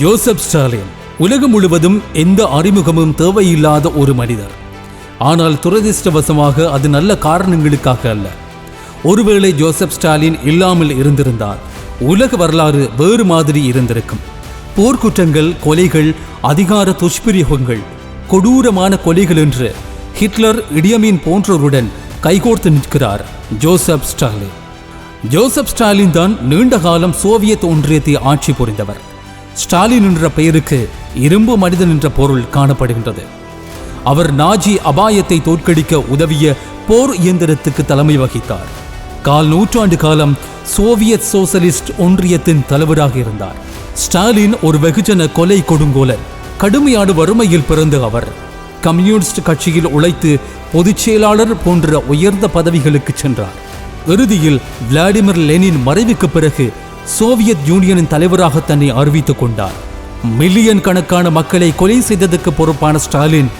Joseph Stalin உலகம் முழுவதும் எந்த அறிமுகமும் தேவையில்லாத ஒரு மனிதர். ஆனால் துரதிர்ஷ்டவசமாக அது நல்ல காரணங்களுக்காக அல்ல. ஒருவேளை ஜோசப் ஸ்டாலின் இல்லாமல் இருந்திருந்தால் உலக வரலாறு வேறு மாதிரி இருந்திருக்கும். போர்க்குற்றங்கள் கொலைகள் அதிகார துஷ்பிரயோகங்கள் கொடூரமான கொலைகள் என்று ஹிட்லர் இடியமீன் போன்றோருடன் கைகோர்த்து நிற்கிறார் ஜோசப் ஸ்டாலின். ஜோசப் ஸ்டாலின் தான் நீண்ட காலம் சோவியத் ஒன்றியத்தை ஆட்சி புரிந்தவர். ஸ்டாலின் என்ற பெயருக்கு இரும்பு மனிதன் என்ற பொருள் காணப்படுகின்றது. அவர் நாஜி அபாயத்தை தோற்கடிக்க உதவிய போர் இயந்திரத்துக்கு தலைமை வகித்தார். கால் நூற்றாண்டு காலம் சோவியத் சோசலிஸ்ட் ஒன்றியத்தின் தலைவராக இருந்தார். ஸ்டாலின் ஒரு வெகுஜன கொலை கொடுங்கோலர் கடுமையான வறுமையில் பிறந்த அவர். கம்யூனிஸ்ட் கட்சியில் உழைத்து பொதுச் செயலாளர் போன்ற உயர்ந்த பதவிகளுக்கு சென்றார். இறுதியில் விளாடிமிர் லெனின் மறைவுக்கு பிறகு சோவியத் யூனியனின் தலைவராக தன்னை அறிவித்துக் கொண்டார். மில்லியன் கணக்கான மக்களை கொலை செய்ததற்கு பொறுப்பான ஸ்டாலின்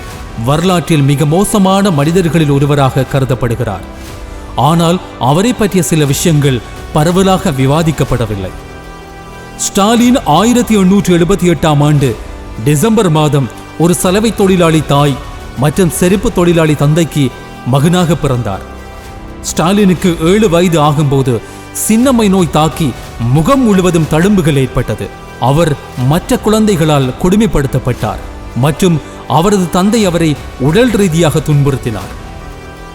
வரலாற்றில் மிக மோசமான மனிதர்களில் ஒருவராக கருதப்படுகிறார். ஆனால் அவரை பற்றிய சில விஷயங்கள் பரவலாக விவாதிக்கப்படவில்லை. ஸ்டாலின் ஆயிரத்தி எண்ணூற்றி எழுபத்தி எட்டாம் ஆண்டு டிசம்பர் மாதம் ஒரு சலவை தொழிலாளி தாய் மற்றும் செருப்பு தொழிலாளி தந்தைக்கு மகனாக பிறந்தார். ஸ்டாலினுக்கு ஏழு வயது ஆகும்போது சின்னம்மை நோய் தாக்கி முகம் முழுவதும் தழும்புகள் ஏற்பட்டது. அவர் மற்ற குழந்தைகளால் கொடுமைப்படுத்தப்பட்டார் மற்றும் அவரது தந்தை அவரை உடல் ரீதியாக துன்புறுத்தினார்.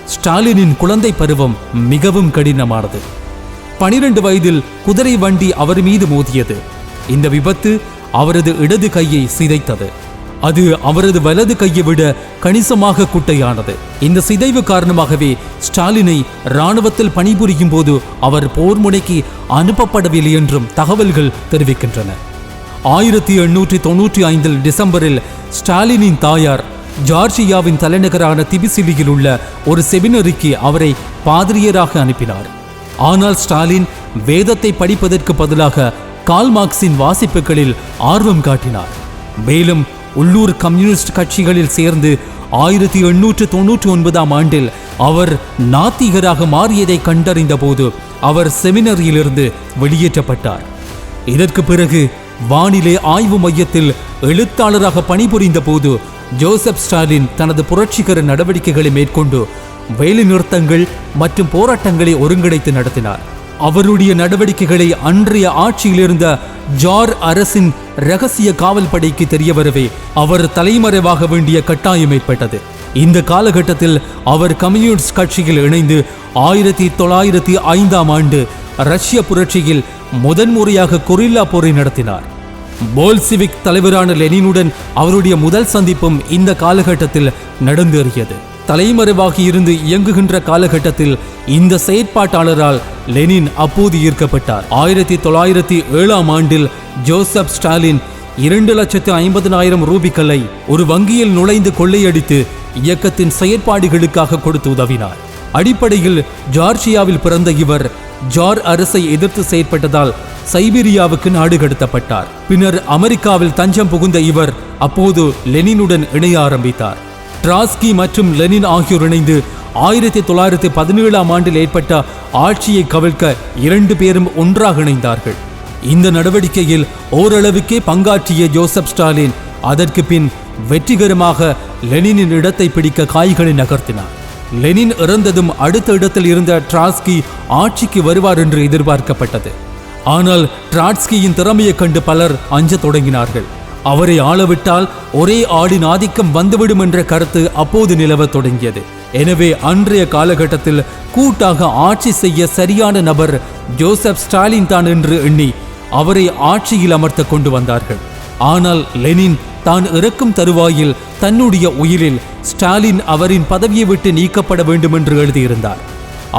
ஸ்டாலினின் குழந்தை பருவம் மிகவும் கடினமானது. பனிரெண்டு வயதில் குதிரை வண்டி அவர் மீது மோதியது. இந்த விபத்து அவரது இடது கையை சிதைத்தது. அது அவரது வலது கையை விட கணிசமாக குட்டையானது. இந்த சிதைவு காரணமாகவே ஸ்டாலினை இராணுவத்தில் பணிபுரியும் போது அவர் போர் முனைக்கு அனுப்பப்படவில்லை என்றும் தகவல்கள் தெரிவிக்கின்றன. ஆயிரத்தி எண்ணூற்றி தொன்னூற்றி ஐந்தில் டிசம்பரில் ஸ்டாலினின் தாயார் ஜார்ஜியாவின் தலைநகரான திபிசிலியில் உள்ள ஒரு செமினரிக்கு அவரை பாதிரியராக அனுப்பினார். ஆனால் ஸ்டாலின் வேதத்தை படிப்பதற்கு பதிலாக கால்மார்க்சின் வாசிப்புகளில் ஆர்வம் காட்டினார். மேலும் உள்ளூர் கம்யூனிஸ்ட் கட்சிகளில் சேர்ந்து ஆயிரத்தி எண்ணூற்று தொன்னூற்றி ஒன்பதாம் ஆண்டில் அவர் நாத்திகராக மாறியதை கண்டறிந்த போது அவர் செமினரியிலிருந்து வெளியேற்றப்பட்டார். இதற்கு பிறகு வானிலை ஆய்வு மையத்தில் எழுத்தாளராக பணிபுரிந்த போது ஜோசப் ஸ்டாலின் தனது புரட்சிகர நடவடிக்கைகளை மேற்கொண்டு வேலைநிறுத்தங்கள் மற்றும் போராட்டங்களை ஒருங்கிணைத்து நடத்தினார். அவருடைய நடவடிக்கைகளை அன்றைய ஆட்சியில் இருந்த ஜார் அரசின் ரகசிய காவல் படைக்கு தெரியவரவே அவர் தலைமறைவாக வேண்டிய கட்டாயம் ஏற்பட்டது. இந்த காலகட்டத்தில் அவர் கம்யூனிஸ்ட் கட்சியில் இணைந்து ஆயிரத்தி தொள்ளாயிரத்தி ஐந்தாம் ஆண்டு ரஷ்ய புரட்சியில் முதன்முறையாக கொரில்லா போரை நடத்தினார். போல்சிவிக் தலைவரான லெனினுடன் அவருடைய முதல் சந்திப்பும் இந்த காலகட்டத்தில் நடந்தேறியது. தலைமறைவாகி இருந்து இயங்குகின்ற காலகட்டத்தில் இந்த செயற்பாட்டாளரால் லெனின் அப்போது ஈர்க்கப்பட்டார். ஆயிரத்தி தொள்ளாயிரத்தி ஏழாம் ஆண்டில் ஜோசப் ஸ்டாலின் இரண்டு லட்சத்து ஐம்பதனாயிரம் ரூபிக்களை ஒரு வங்கியில் நுழைந்து கொள்ளையடித்து இயக்கத்தின் செயற்பாடுகளுக்காக கொடுத்து உதவினார். அடிப்படையில் ஜார்ஜியாவில் பிறந்த இவர் ஜார் அரசை எதிர்த்து செயற்பட்டதால் சைபீரியாவுக்கு நாடு கடத்தப்பட்டார். பின்னர் அமெரிக்காவில் தஞ்சம் புகுந்த இவர் அப்போது லெனினுடன் இணைய ஆரம்பித்தார். ட்ராஸ்கி மற்றும் லெனின் ஆகியோர் இணைந்து ஆயிரத்தி தொள்ளாயிரத்தி பதினேழாம் ஆண்டில் ஏற்பட்ட ஆட்சியை கவிழ்க்க இரண்டு பேரும் ஒன்றாக இணைந்தார்கள். இந்த நடவடிக்கையில் ஓரளவுக்கே பங்காற்றிய ஜோசப் ஸ்டாலின் அதற்கு பின் வெற்றிகரமாக லெனினின் இடத்தை பிடிக்க காய்களை நகர்த்தினார். லெனின் இறந்ததும் அடுத்த இடத்தில் இருந்த ட்ராஸ்கி ஆட்சிக்கு வருவார் என்று எதிர்பார்க்கப்பட்டது. ஆனால் ட்ராட்ஸ்கியின் திறமையைக் கண்டு பலர் அஞ்சத் தொடங்கினார்கள். அவரை ஆளவிட்டால் ஒரே ஆளின் ஆதிக்கம் வந்துவிடும் என்ற கருத்து அப்போது நிலவத் தொடங்கியது. எனவே அன்றைய காலகட்டத்தில் கூட்டாக ஆட்சி செய்ய சரியான நபர் ஜோசப் ஸ்டாலின் தான் என்று எண்ணி அவரை ஆட்சியில் அமர்த்த கொண்டு வந்தார்கள். ஆனால் லெனின் தான் இறக்கும் தருவாயில் தன்னுடைய உயிரில் ஸ்டாலின் அவரின் பதவியை விட்டு நீக்கப்பட வேண்டும் என்று எழுதியிருந்தார்.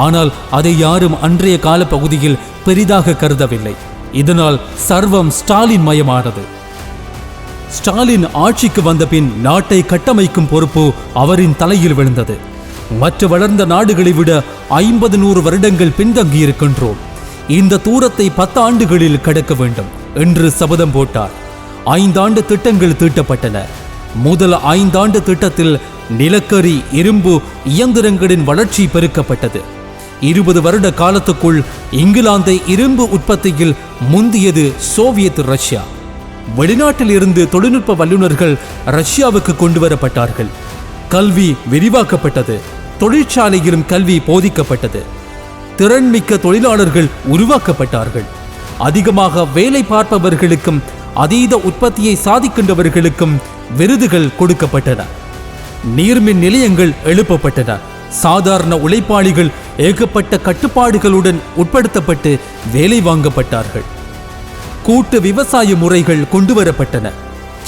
ஆனால் அதை யாரும் அன்றைய கால பகுதியில் பெரிதாக கருதவில்லை. இதனால் சர்வம் ஸ்டாலின் மயமானது. ஸ்டாலின் ஆட்சிக்கு வந்த பின் நாட்டை கட்டமைக்கும் பொறுப்பு அவரின் தலையில் விழுந்தது. மற்ற வளர்ந்த நாடுகளை விட ஐம்பது நூறு வருடங்கள் பின்தங்கியிருக்கின்றோம். இந்த தூரத்தை பத்து ஆண்டுகளில் கடக்க வேண்டும் என்று சபதம் போட்டார். ஐந்தாண்டு திட்டங்கள் தீட்டப்பட்டன. முதல் ஐந்தாண்டு திட்டத்தில் நிலக்கரி இரும்பு இயந்திரங்களின் வளர்ச்சி பெருக்கப்பட்டது. இருபது வருட காலத்துக்குள் இங்கிலாந்தை இரும்பு உற்பத்தியில் முந்தியது சோவியத் ரஷ்யா. வெளிநாட்டில் இருந்து தொழில்நுட்ப வல்லுநர்கள் ரஷ்யாவுக்கு கொண்டு வரப்பட்டார்கள் கல்வி விரிவாக்கப்பட்டது. தொழிற்சாலையிலும் கல்வி போதிக்கப்பட்டது. திறன்மிக்க தொழிலாளர்கள் உருவாக்கப்பட்டார்கள். அதிகமாக வேலை பார்ப்பவர்களுக்கும் அதீத உற்பத்தியை சாதிக்கின்றவர்களுக்கும் விருதுகள் கொடுக்கப்பட்டன. நீர்மின் நிலையங்கள் எழுப்பப்பட்டன. சாதாரண உழைப்பாளிகள் ஏகப்பட்ட கட்டுப்பாடுகளுடன் உட்படுத்தப்பட்டு வேலை வாங்கப்பட்டார்கள். கூட்டு விவசாய முறைகள் கொண்டு வரப்பட்டன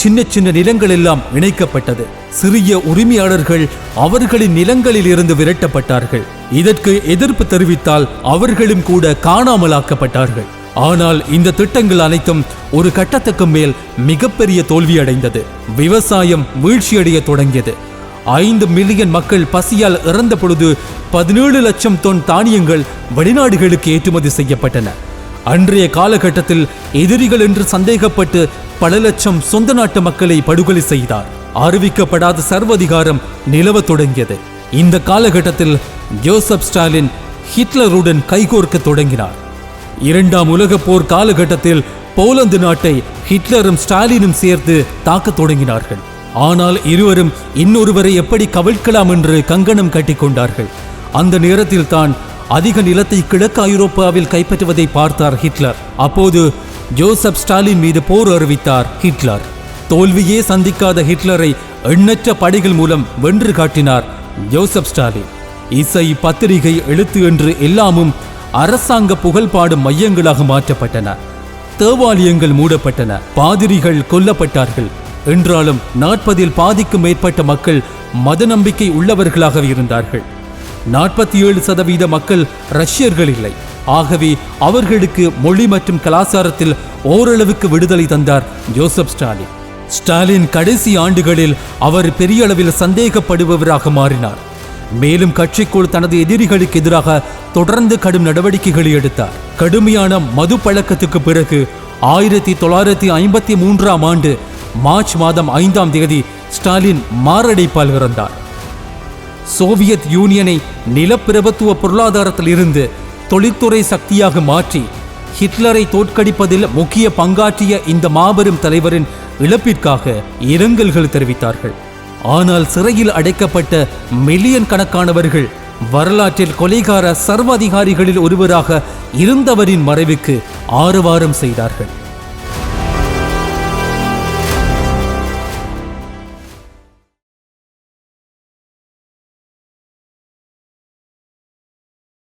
சின்ன சின்ன நிலங்கள் எல்லாம் இணைக்கப்பட்டது. சிறிய உரிமையாளர்கள் அவர்களின் நிலங்களில் இருந்து விரட்டப்பட்டார்கள். இதற்கு எதிர்ப்பு தெரிவித்தால் அவர்களும் கூட காணாமலாக்கப்பட்டார்கள். ஆனால் இந்த திட்டங்கள் அனைத்தும் ஒரு கட்டத்துக்கு மேல் மிகப்பெரிய தோல்வியடைந்தது. விவசாயம் வீழ்ச்சியடைய தொடங்கியது. ஐந்து மில்லியன் மக்கள் பசியால் இறந்த பொழுது பதினேழு லட்சம் தொன் தானியங்கள் வெளிநாடுகளுக்கு ஏற்றுமதி செய்யப்பட்டன. அன்றைய காலகட்டத்தில் எதிரிகள் என்று சந்தேகப்பட்டு பல லட்சம் சொந்த நாட்டு மக்களை படுகொலை செய்தார். அறிவிக்கப்படாத சர்வதிகாரம் நிலவத் தொடங்கியது. இந்த காலகட்டத்தில் ஜோசப் ஸ்டாலின் ஹிட்லருடன் கைகோர்க்க தொடங்கினார். இரண்டாம் உலகப் போர் காலகட்டத்தில் போலந்து நாட்டை ஹிட்லரும் ஸ்டாலினும் சேர்த்து தாக்கத் தொடங்கினார்கள். ஆனால் இருவரும் இன்னொருவரை எப்படி கவிழ்க்கலாம் என்று கங்கணம் கட்டிக்கொண்டார்கள் அந்த நேரத்தில் தான் அதிக நிலத்தை கிழக்கு ஐரோப்பாவில் கைப்பற்றுவதை பார்த்தார் ஹிட்லர். அப்போது ஜோசப் ஸ்டாலின் மீது போர் அறிவித்தார் ஹிட்லர். தோல்வியே சந்திக்காத ஹிட்லரை எண்ணற்ற படைகள் மூலம் வென்று காட்டினார் ஜோசப் ஸ்டாலின். இசை பத்திரிகை எழுத்து என்று எல்லாமும் அரசாங்க புகழ்பாடும் மையங்களாக மாற்றப்பட்டன. தேவாலயங்கள் மூடப்பட்டன. பாதிரிகள் கொல்லப்பட்டார்கள். என்றாலும் நாற்பதில் பாதிக்கும் மேற்பட்ட மக்கள் மத நம்பிக்கை உள்ளவர்களாக இருந்தார்கள். நாற்பத்தி ஏழு சதவீத மக்கள் ரஷ்யர்கள் இல்லை. ஆகவே அவர்களுக்கு மொழி மற்றும் கலாச்சாரத்தில் ஓரளவுக்கு விடுதலை தந்தார் ஜோசப் ஸ்டாலின். ஸ்டாலின் கடைசி ஆண்டுகளில் அவர் பெரிய அளவில் சந்தேகப்படுபவராக மாறினார். மேலும் கட்சிக்குள் தனது எதிரிகளுக்கு எதிராக தொடர்ந்து கடும் நடவடிக்கைகளை எடுத்தார். கடுமையான மது பழக்கத்துக்கு பிறகு ஆயிரத்தி தொள்ளாயிரத்தி ஐம்பத்தி மூன்றாம் ஆண்டு மார்ச் மாதம் ஐந்தாம் தேதி ஸ்டாலின் மாரடைப்பால் இறந்தார். சோவியத் யூனியனை நிலப்பிரபுத்துவ பொருளாதாரத்தில் இருந்து தொழில்துறை சக்தியாக மாற்றி ஹிட்லரை தோற்கடிப்பதில் முக்கிய பங்காற்றிய இந்த மாபெரும் தலைவரின் இழப்பிற்காக இரங்கல்கள் தெரிவித்தார்கள். ஆனால் சிறையில் அடைக்கப்பட்ட மில்லியன் கணக்கானவர்கள் வரலாற்றில் கொலைகார சர்வாதிகாரிகளில் ஒருவராக இருந்தவரின் மறைவுக்கு ஆரவாரம் செய்தார்கள்.